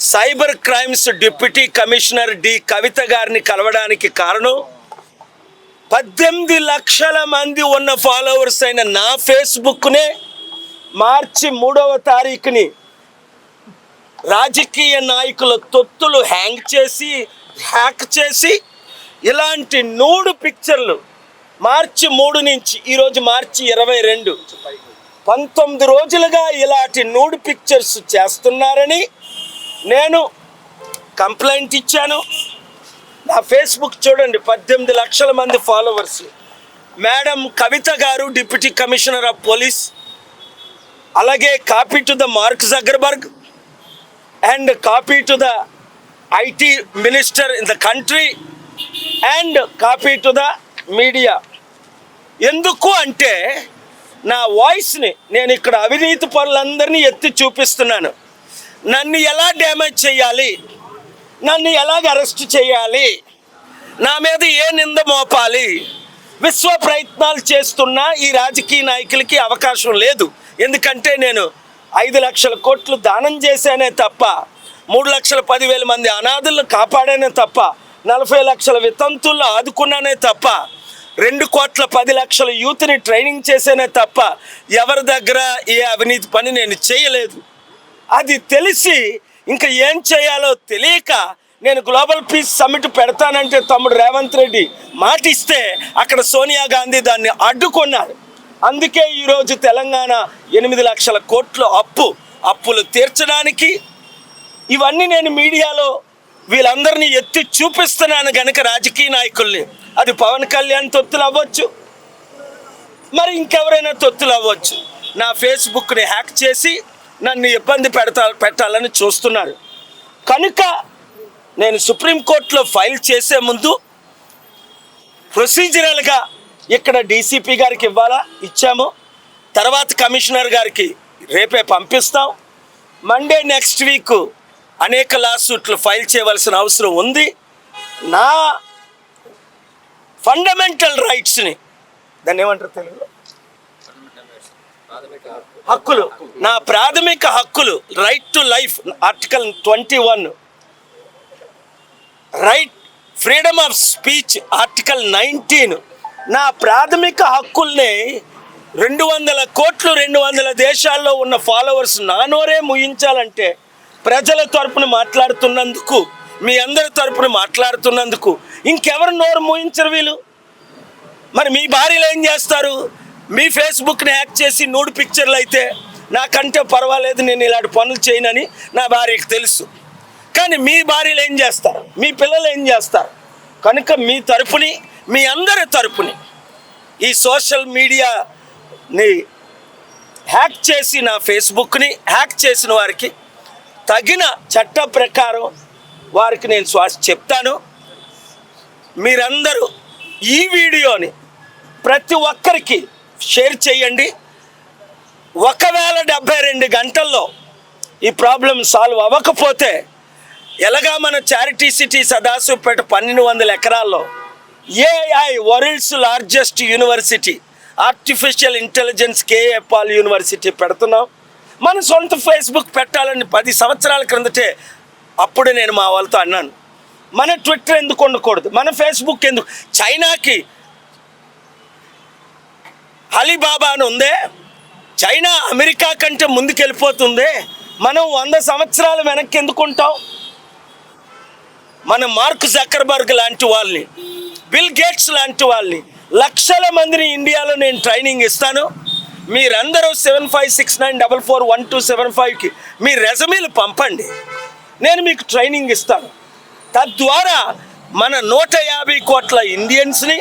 Cyber crimes deputy commissioner D Kavitha గారిని కలవడానికి కారణం పద్దెనిమిది లక్షల మంది ఉన్న ఫాలోవర్స్ అయిన నా ఫేస్బుక్నే మార్చి మూడవ తారీఖుని రాజకీయ నాయకుల తొత్తులు హ్యాంగ్ చేసి హ్యాక్ చేసి ఇలాంటి నూడు పిక్చర్లు మార్చి మూడు నుంచి ఈరోజు మార్చి ఇరవై రెండు పంతొమ్మిది రోజులుగా ఇలాంటి నూడు పిక్చర్స్ చేస్తున్నారని నేను కంప్లైంట్ ఇచ్చాను. నా ఫేస్బుక్ చూడండి పద్దెనిమిది లక్షల మంది ఫాలోవర్స్. మేడం కవిత గారు డిప్యూటీ కమిషనర్ ఆఫ్ పోలీస్. అలాగే copy to the Mark Zuckerberg. And copy to the IT minister in the country. And copy to the media. ఎందుకు అంటే నా వాయిస్ని నేను ఇక్కడ అవినీతి పనులందరినీ ఎత్తి చూపిస్తున్నాను. నన్ను ఎలా డ్యామేజ్ చేయాలి? నన్ను ఎలాగ అరెస్ట్ చేయాలి? నా మీద ఏ నింద మోపాలి? విశ్వ ప్రయత్నాలు చేస్తున్న ఈ రాజకీయ నాయకులకి అవకాశం లేదు. ఎందుకంటే నేను ఐదు లక్షల కోట్లు దానం చేశానే తప్ప మూడు లక్షల పదివేల మంది అనాథులను కాపాడానే తప్ప నలభై లక్షల వితంతుల్లో ఆదుకున్నానే తప్ప రెండు కోట్ల పది లక్షల యూత్ని ట్రైనింగ్ చేసేనే తప్ప ఎవరి దగ్గర ఏ అవినీతి పని నేను చేయలేదు. అది తెలిసి ఇంకా ఏం చేయాలో తెలియక నేను గ్లోబల్ పీస్ సమ్మిట్ పెడతానంటే తమ్ముడు రేవంత్ రెడ్డి మాటిస్తే అక్కడ సోనియా గాంధీ దాన్ని అడ్డుకున్నారు. అందుకే ఈరోజు తెలంగాణ ఎనిమిది లక్షల కోట్ల అప్పు అప్పులు తీర్చడానికి ఇవన్నీ నేను మీడియాలో వీళ్ళందరినీ ఎత్తి చూపిస్తున్నాను గనక రాజకీయ నాయకుల్ని. అది పవన్ కళ్యాణ్ తొత్తులు అవ్వచ్చు. మరి ఇంకెవరైనా తొత్తులు అవ్వచ్చు. నా ఫేస్బుక్ని హ్యాక్ చేసి నన్ను ఇబ్బంది పెడతా పెట్టాలని చూస్తున్నారు కనుక నేను సుప్రీంకోర్టులో ఫైల్ చేసే ముందు ప్రొసీజరల్గా ఇక్కడ డీసీపీ గారికి ఇవ్వాలా? ఇచ్చాము. తర్వాత కమిషనర్ గారికి రేపే పంపిస్తాం. మండే నెక్స్ట్ వీక్ అనేక లాసూట్లు ఫైల్ చేయవలసిన అవసరం ఉంది. నా ఫండమెంటల్ రైట్స్ని దాన్ని ఏమంటారు తెలుగులో? హక్కులు. నా ప్రాథమిక హక్కులు right to life article twenty one right freedom of speech article nineteen నా ప్రాథమిక హక్కుల్ని రెండు వందల కోట్లు రెండు వందల దేశాల్లో ఉన్న ఫాలోవర్స్ నానోరే ముయించాలంటే ప్రజల తరపున మాట్లాడుతున్నందుకు మీ అందరి తరపున మాట్లాడుతున్నందుకు ఇంకెవరు నోరు మూయించరు వీళ్ళు? మరి మీ భార్యలు ఏం చేస్తారు? మీ ఫేస్బుక్ని హ్యాక్ చేసి నూడు పిక్చర్లు అయితే నాకంటే పర్వాలేదు నేను ఇలాంటి పనులు చేయనని నా భార్యకి తెలుసు. కానీ మీ భార్యలు ఏం చేస్తారు? మీ పిల్లలు ఏం చేస్తారు? కనుక మీ తరపుని మీ అందరి తరపుని ఈ సోషల్ మీడియాని హ్యాక్ చేసి నా ఫేస్బుక్ని హ్యాక్ చేసిన వారికి తగిన చట్ట ప్రకారం వారికి నేను శ్వాస చెప్తాను. మీరందరూ ఈ వీడియోని ప్రతి ఒక్కరికి షేర్ చేయండి. ఒకవేళ డెబ్బై రెండు గంటల్లో ఈ ప్రాబ్లం సాల్వ్ అవ్వకపోతే ఎలాగా మన చారిటీ సిటీ సదాశివపేట పన్నెండు వందల ఎకరాల్లో AI world's largest university artificial intelligence K A Paul university పెడుతున్నాం. మన సొంత ఫేస్బుక్ పెట్టాలని పది సంవత్సరాల క్రిందటే అప్పుడు నేను మా వాళ్ళతో అన్నాను. మన ట్విట్టర్ ఎందుకు ఉండకూడదు? మన ఫేస్బుక్ ఎందుకు? చైనాకి అలీబాబా అని ఉందే. చైనా అమెరికా కంటే ముందుకెళ్ళిపోతుంది. మనం వంద సంవత్సరాలు వెనక్కి ఎందుకుంటాం? మన మార్క్ జకర్బర్గ్ లాంటి వాళ్ళని బిల్ గేట్స్ లాంటి వాళ్ళని లక్షల మందిని ఇండియాలో నేను ట్రైనింగ్ ఇస్తాను. మీరందరూ seven five six nine double four one two seven ఫైవ్కి మీ రెజమీలు పంపండి. నేను మీకు ట్రైనింగ్ ఇస్తాను. తద్వారా మన నూట యాభై కోట్ల ఇండియన్స్ని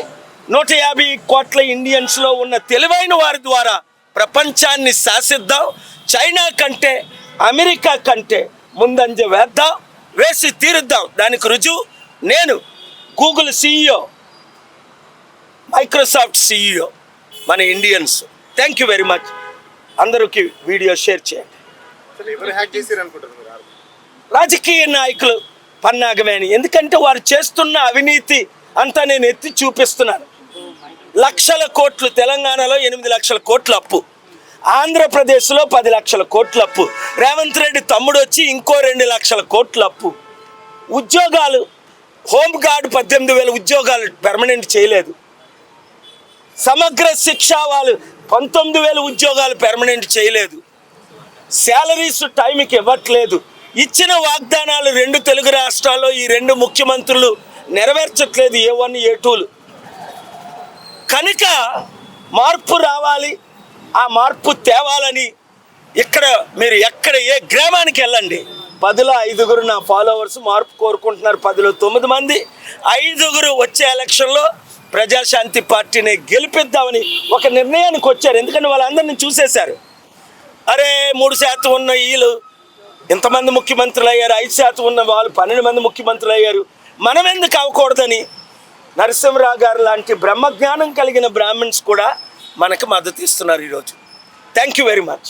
నూట యాభై కోట్ల ఇండియన్స్లో ఉన్న తెలివైన వారి ద్వారా ప్రపంచాన్ని శాసిద్దాం. చైనా కంటే అమెరికా కంటే ముందంజ వేద్దాం వేసి తీరుద్దాం. దానికి రుజువు నేను గూగుల్ సిఇఓ మైక్రోసాఫ్ట్ సిఇఓ మన Indians. Thank you very much. అందరికి వీడియో షేర్ చేయండి. రాజకీయ నాయకులు పన్నాగమే అని ఎందుకంటే వారు చేస్తున్న అవినీతి అంతా నేను ఎత్తి చూపిస్తున్నాను. లక్షల కోట్లు తెలంగాణలో ఎనిమిది లక్షల కోట్ల అప్పు. ఆంధ్రప్రదేశ్లో పది లక్షల కోట్ల అప్పు. రేవంత్ రెడ్డి తమ్ముడు వచ్చి ఇంకో రెండు లక్షల కోట్ల అప్పు. ఉద్యోగాలు హోంగార్డ్ పద్దెనిమిది వేల ఉద్యోగాలు పెర్మనెంట్ చేయలేదు. సమగ్ర శిక్ష వాళ్ళు పంతొమ్మిది వేల ఉద్యోగాలు పెర్మనెంట్ చేయలేదు. శాలరీస్ టైంకి ఇవ్వట్లేదు. ఇచ్చిన వాగ్దానాలు రెండు తెలుగు రాష్ట్రాల్లో ఈ రెండు ముఖ్యమంత్రులు నెరవేర్చట్లేదు ఏ వన్ ఏ టూలు. కనుక మార్పు రావాలి ఆ మార్పు తేవాలని ఇక్కడ మీరు ఎక్కడ ఏ గ్రామానికి వెళ్ళండి. పదిలో ఐదుగురు నా ఫాలోవర్స్ మార్పు కోరుకుంటున్నారు. పదిలో తొమ్మిది మంది. ఐదుగురు వచ్చే ఎలక్షన్లో ప్రజాశాంతి పార్టీని గెలిపిద్దామని ఒక నిర్ణయానికి వచ్చారు. ఎందుకంటే వాళ్ళందరినీ చూసేశారు. అరే మూడు శాతం ఉన్న వీళ్ళు ఇంతమంది ముఖ్యమంత్రులు అయ్యారు ఐదు శాతం ఉన్న వాళ్ళు పన్నెండు మంది ముఖ్యమంత్రులు అయ్యారు మనం ఎందుకు అవ్వకూడదని నరసింహరావు గారు లాంటి బ్రహ్మజ్ఞానం కలిగిన బ్రాహ్మిన్స్ కూడా మనకు మద్దతు ఇస్తున్నారు ఈరోజు. Thank you very much